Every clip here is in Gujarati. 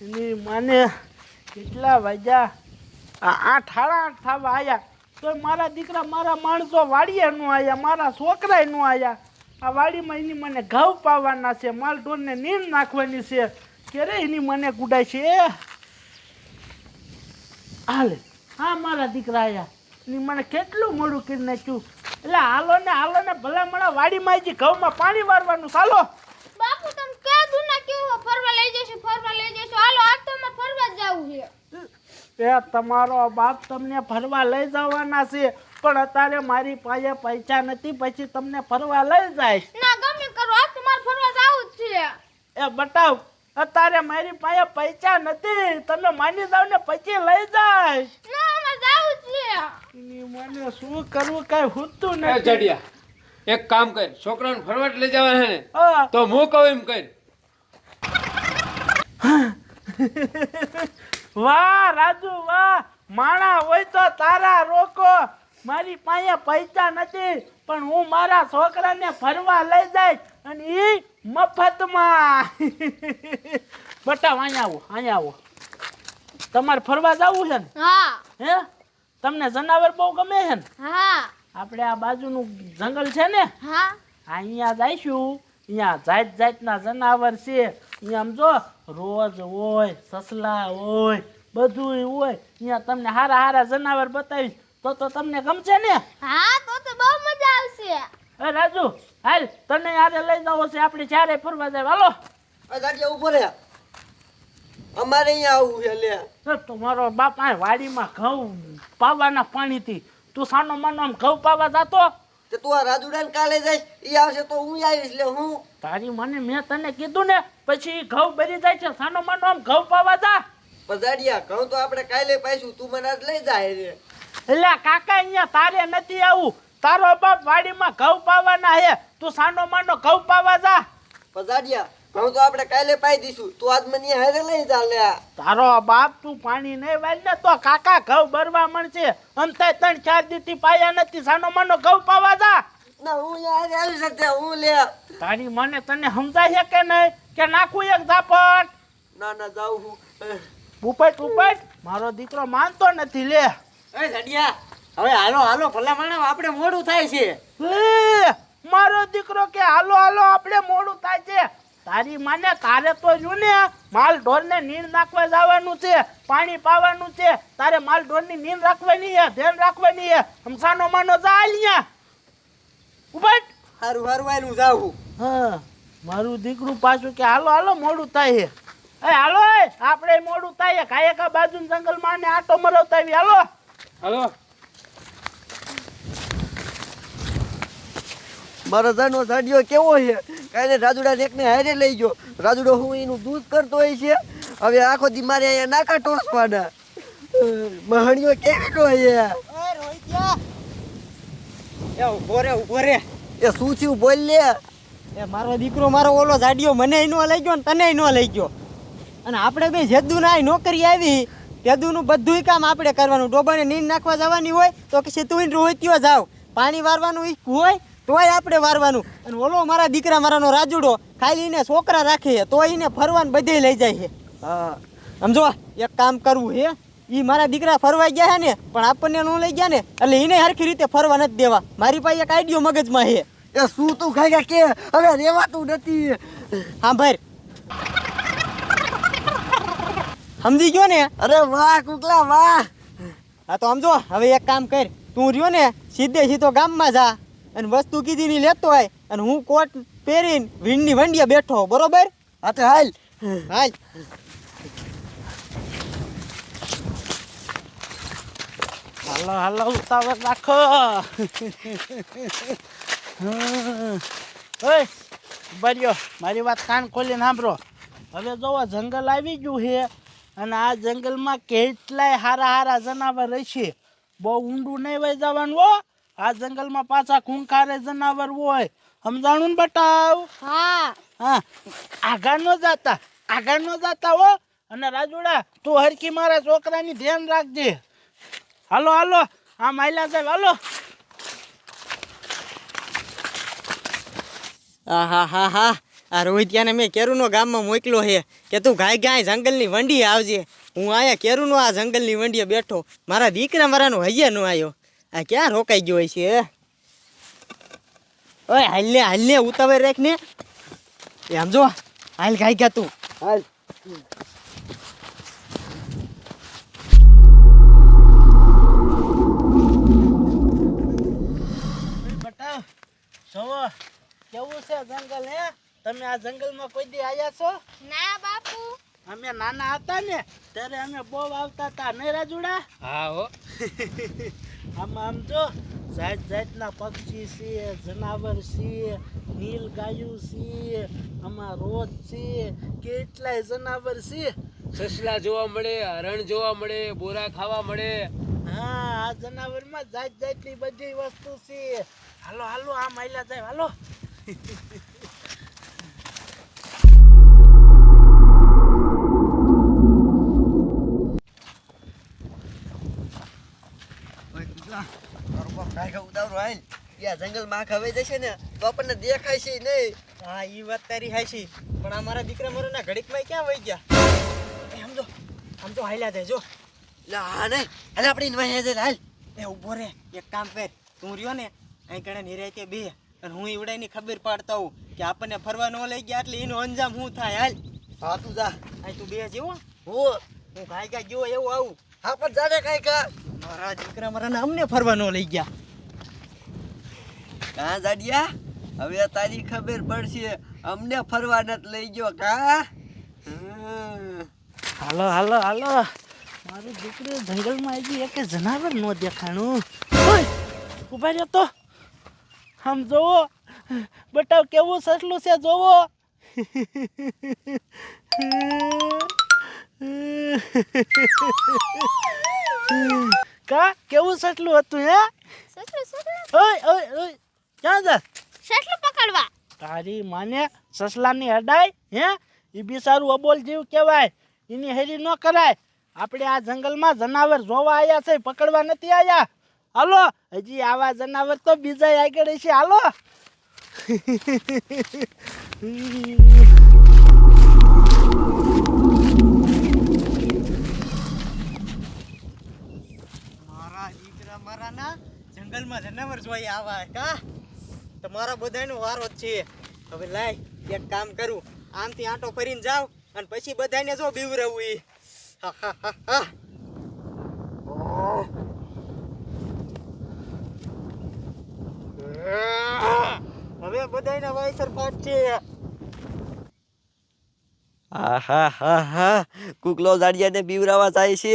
એની માને કેટલા વાગ્યા? આઠ, સાડા આઠ થવા આવ્યા તો મારા દીકરા મારા માણસો વાડીએ નું આવ્યા મારા છોકરાએ નો આવ્યા આ વાડીમાં એની મને ઘઉં પાવાના છે, માલ ઢોરને નીંદ નાખવાની છે. ક્યારે એની મને ગુડાય છે હાલે. હા, મારા દીકરા આવ્યા એની મને કેટલું મોડું કરી નાખ્યું? એટલે હાલો ને હાલો ને ભલા મળા વાડીમાં હજી ઘઉંમાં પાણી વારવાનું. ચાલો બાપુ તમે કીધું ના કેવું ફરવા લઈ જઈશું ફરવા લઈ જઈશું. હાલો આજ તો ફરવા જવું છે. એ તમારો બાપ તમને ફરવા લઈ જવાના છે પણ અત્યારે મારી પાસે પૈસા નથી પછી તમને ફરવા લઈ જાય. ના ગમે કરો. આજ તો મારે ફરવા જવું જ છે. એ બતાવ અત્યારે મારી પાસે પૈસા નથી તમે માની જાવ ને પછી લઈ જાય. ના અમારે જવું છે. મને શું કરવું કઈ હોતું એ નથી. એક કામ કર છોકરાને ફરવા લઈ જવાના છે ને તો હું કહું એમ કર વાહ રાજુ વાહ. માણા હોય તો તારા રોકો. મારી પાસે પૈસા નથી પણ હું મારા છોકરાને ફરવા લઈ જાય અને એ મફતમાં. બટાવ અહીંયા આવો અહીંયા આવો. તમારે ફરવા જવું છે ને? હા. હે? તમને જનાવર બહુ ગમે છે ને? હા. આપણે આ બાજુનું જંગલ છે ને? હા. અહીંયા જઈશું. અહીંયા જાત જાતના જનાવર છે. આમ જો રોજ હોય સસલા હોય બધું હોય. અહીંયા તમને હારા હારા જનાવર બતાવીશ તો તો તમને ગમશે ને? હા તો તો બહુ મજા આવશે. એ રાજુ હાલ તને યારે લઈ જાવ છે આપણે ચારે ફરવા જાય હાલો. દાડિયા ઊભો રે. અમારે અહીંયા આવું છે લે. તમારો બાપ આ વાડીમાં ઘઉં પાવાના પાણીથી. તું સાનો માનો આમ ઘઉં પાવા જાતો? તે તું આ રાજુડાને કાલે જઈશ ઈ આવશે તો હું આવીશ લે હું. તારી મને મેં તને કીધું ને પછી ઘઉં ભરી જાય છે સાનો માનો આમ ઘઉં પાવા જા. પધાડિયા ઘઉં તો આપણે કાલે પાઈશું તું મને આજ લઈ જાય રે એટલે કાકા અહીંયા તારે નથી આવું. તારો બાપ વાડીમાં ઘઉં પાવાના હે તું સાનો માનો ઘઉં પાવા જા. પણ દાડિયા તો આપણે કાલે પાઈ દઈશું. તું આજ મને હારે લઈ જા લે તારો બાપ તું પાણી નહીં વાળ ને તો કાકા ઘઉં ભરવા મળશે. અંતે ત્રણ ચાર દીથી પાયા નથી. સાનો માનો ઘઉં પાવા જા. ના હું આવી હું લે. તારી મને તને સમજાય છે કે નહીં? કે નાખું એક ઝાપટ? ના ના જાઉં હું. ઉપટ ઉપટ મારો દીકરો માનતો નથી લે. એ જડિયા હવે હાલો હાલો ભલા માણસ આપણે મોડું થાય છે. મારો દીકરો કે હાલો હાલો આપણે મોડું થાય છે. તારી માને તારે તો જો ને માલ ઢોરને નીર નાખવા જવાનું છે પાણી પાવાનું છે. તારે માલ ઢોરની નીર રાખવાની છે ધ્યાન રાખવાની છે. હમસાનો માનો જા અહીંયા ઉભટ હારું હારું આયલું જાઉં હા મારું દીકરું પાછું કે હાલો હાલો મોડું થાય છે. એ હાલો એ આપણે મોડું થાય કાયકા બાજુ જંગલમાં ને આટો મરવતા આવી હાલો. હાલો. મારો જાનો દાડિયો કેવો છે? કાંઈ રાજુડાને એકને હારે લઈ ગયો. રાજુડો હું એનું દૂધ કરતો હોય છે. હવે આખો દી મારે અહીંયા નાકા ટોસવાના. મહાણીઓ કેવી છે? એ ઊભો રે ઊભો રે. એ શું થયું બોલ લે. એ મારો દીકરો મારો ઓલો જાડિયો મને નો લઈ ગયો ને તને નો લઈ ગયો. અને આપણે બે જેદુ ના નોકરી આવી. જેદુનું બધુંય કામ આપણે કરવાનું. ડોબાને નીંદ નાખવા જવાની હોય તો કે તું રોહિત્યો જાવ. પાણી વારવાનું ઈ હોય તોય આપણે વારવાનું. અને ઓલો મારા દીકરા મારાનો રાજુડો ખાલી એને છોકરા રાખે છે તોય એને ફરવાનું બધે લઈ જાય છે. હા. સમજો એક કામ કરવું હે એ મારા દીકરા ફરવા ગયા ને પણ આપણને ન લઈ ગયા ને એટલે એને હરખી રીતે ફરવા નથી દેવા. મારી પાસે એક આઈડિયો મગજમાં છે. એ શું તું ખાઈ ગયા કે? હવે રેવાતું નથી. હા ભાઈ સમજી ગયો ને? અરે વાહ કુકલા વાહ. હા તો સમજો હવે એક કામ કર. તું રહ્યો ને સીધે સીધો ગામમાં જા. અને વસ્તુ કીધી ની લેતો હોય અને હું કોટ પહેરીને વીણની વંડિયા બેઠો બરોબર? હા તો હાલ. હાલ. હાલો હાલો, ઉતાવળ રાખો. ઓય બર્યો મારી વાત કાન ખોલીને સાંભળો. હવે જોવો, જંગલ આવી ગયું છે અને આ જંગલમાં કેટલાય હારા હારા જનાવર હશે બહુ ઊંડું નહીં વહી જવાનું, હો. આ જંગલમાં પાછા ખૂંખારે જનાવર હોય. સમજાણું ને બટાવ? હા. હા. આગળ નો જાતા. આગળ નો જાતા હો. અને રાજુડા તું હરકી મારા છોકરાની ધ્યાન રાખજે. હાલો હાલો. આ માયલા સાહેબ હાલો. હા હા હા. હા આ રોહિતિયાને મેં કેરુનો ગામમાં મોકલો છે કે તું ગાય ગાય જંગલની વંડી આવજે. હું આયા કેરુનો આ જંગલની વંડીએ બેઠો. મારા દીકરા મારાનો હૈયા નો આવ્યો. આ ક્યાં રોકાઈ ગયો છે? ઓય હાલને હાલને ઉતાવળ રાખ ને. એમ જો હાલ ખાઈ ગયા તું. હાલ. કેવું છે જંગલ હે? તમે આ જંગલમાં કોઈ દી આવ્યા છો? ના બાપુ. અમે નાના હતા ને ત્યારે અમે બહુ આવતા હતા ને રાજુડા? હા હો. આમાં આમ જો જાત જાતના પક્ષી છે જનાવર છે નીલ ગાયું છે આમાં રોજ છે કેટલાય જનાવર છે સસલા જોવા મળે હરણ જોવા મળે બોરા ખાવા મળે. હા આ જનાવરમાં જાત જાતની બધી વસ્તુ છે હાલો હાલો આમ આયલા જાય હાલો. જંગલમાં હવે જશે ને તો આપણને દેખાય છે નહીં હા એ વાત તારી છે પણ આ મારા દીકરા મારા ઘડીકમાં ક્યાં વહી ગયા આમ જો. આમ જો હાલ્યા જાય જો હા નહીં હાલ આપણે ઇનવાય જઈને હાલ એ ઊભો રે એક કામ કર તું રહ્યો ને અહીં કણે નિરાયતે બે અને હું ઈવડાની ખબર પાડતા હોઉં કે આપણને ફરવા ન લઈ ગયા એટલે એનો અંજામ શું થાય હાલ હા તું જા અહીં તું બે જેવો? હો હું ગાય ગયા જેવો એવું આવું. હા પણ જાને કઈ કા મારા દીકરા મારા અમને ફરવાનો લઈ ગયા. કા જાડિયા? હવે તારી ખબર પડશે. અમને ફરવા નથી લઈ ગયો કા? હાલો હાલો હાલો. મારું દીકરું જંગલમાં આવી એક જનાવર નો દેખાણું. ઊભા રહ્યો તો. આમ જોવો. બટાવ કેવું સસલું છે જોવો. કા? કેવું સટલું હતું હે? સસલું ઓય ઓય ઓય. ક્યાં જા? સટલું પકડવા. તારી માને સસલાની હડાય હે? એ બી સારું અબોલ જીવ કહેવાય. એની હેરી ન કરાય. આપણે આ જંગલમાં જનાવર જોવા આવ્યા છે પકડવા નથી આવ્યા હાલો હજી આવા જનાવર તો બીજા આગળ છે. હાલો મારા દીકરા મારા ના જંગલમાં જનાવર જોઈ આવા કા? તમારા બધાનો વારો જ છે. હવે લાય, એક કામ કરું. આમથી આંટો ફરીને જાવ અને પછી બધાને જો બીવરાવું હા હા હા હા. હવે બધાને વાયસર પાટ છે. આહા હા હા કુકલો જાડિયાને બીવરાવા જાય છે.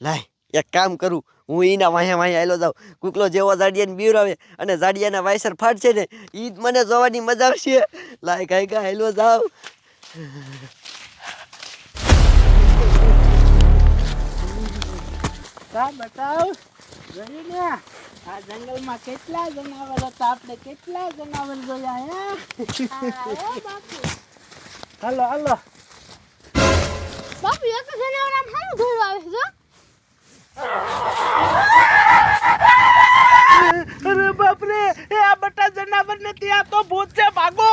લાય, એક કામ કરું. હું એના વાહે વાહે આવેલો જાઉં. કુકલો જેવો ઝાડિયાને બીવરાવે અને જાડિયાના વાયસર ફાટશે ને ઈ જ મને જોવાની મજા આવશે. લાય કાંઈ કાંઈ હેલો જાવ કા બતાવ જોયું આ જંગલમાં કેટલા જનાવર હતા? આપણે કેટલા જનાવર જોયા હે? હા, બાપુ? હાલો હાલો. બાપુ એક જનાવર આમ હારું ઘોડું આવે જો અરે બાપરે એ આ બટા જનાવર નથી આ તો ભૂત છે ભાગો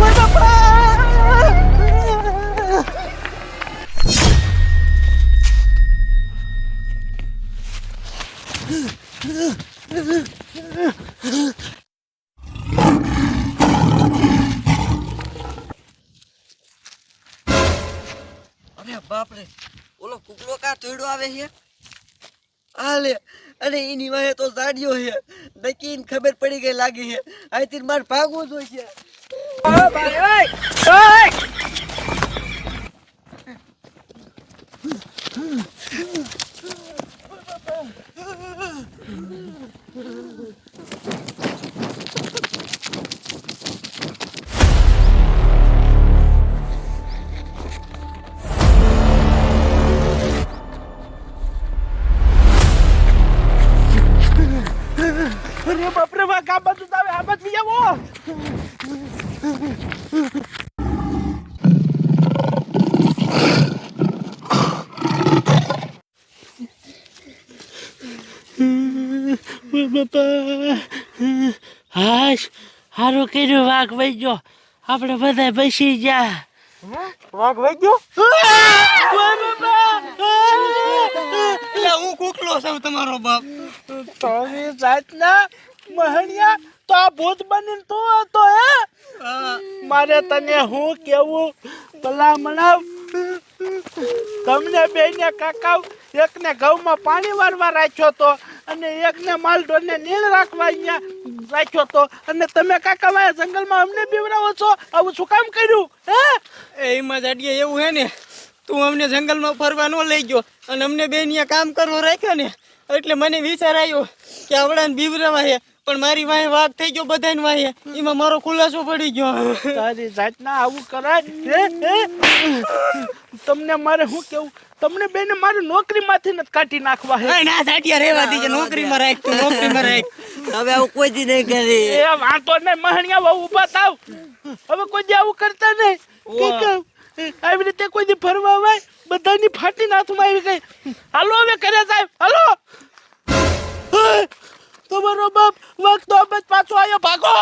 ઓય કા તોડ્યો આવે છે? આલે અને એની વાહે તો જાડિયો છે. નકીન ખબર પડી ગઈ લાગી છે. અહીંથી મારે ભાગવું જોઈએ બાપા. હાશ હારું કર્યું વાઘ વહી ગયો. આપણે બધા બેસી ગયા. વાઘ વઈ ગયો? હું કુકલો છું તમારો બાપ. તારી જાતના મહણિયા તો આ ભૂત બનીને તું હતો હે? મારે તને હું કેવું ભલામણા તમને બેને કાકાવ એકને ઘઉંમાં પાણી વારવા રાખ્યો તો અને એકને માલઢોરને નીણ રાખવા અહીંયા રાખ્યો તો. અને તમે કાકા વાયા જંગલમાં અમને બીવડાવો છો? આવું શું કામ કર્યું? હે? એમાં જાડીએ એવું હે ને? તું અમને જંગલમાં ફરવા ન લઈ ગયો અને અમને બે અહીંયા કામ કરવો રાખ્યો ને? એટલે મને વિચાર આવ્યો કે આવડાને બીવરાવા હે પણ મારી વાહે વાત થઈ ગયો બધાને વાહે. એમાં મારો ખુલાસો પડી ગયો. તારી જાતના આવું કરાય. તમને મારે શું કેવું? તમને બેને મારી નોકરીમાંથી નથી કાઢી નાખવા હે? ના જાડિયા રહેવા દીજે નોકરીમાં રાખ તું નોકરીમાં રાખ. હવે આવું કોઈ દી નહીં કરી. એ વાંધો ને મહણિયા ઊભા થાવ. હવે કોઈ દી આવું કરતા નહીં. કે? આવી રીતે કોઈ દી ફરવા આવે બધાની ફાટી હાથમાં આવી ગઈ. હાલો હવે કરે સાહેબ હાલો. તમારો બાપ વખત તો પાછો આવ્યો ભાગો.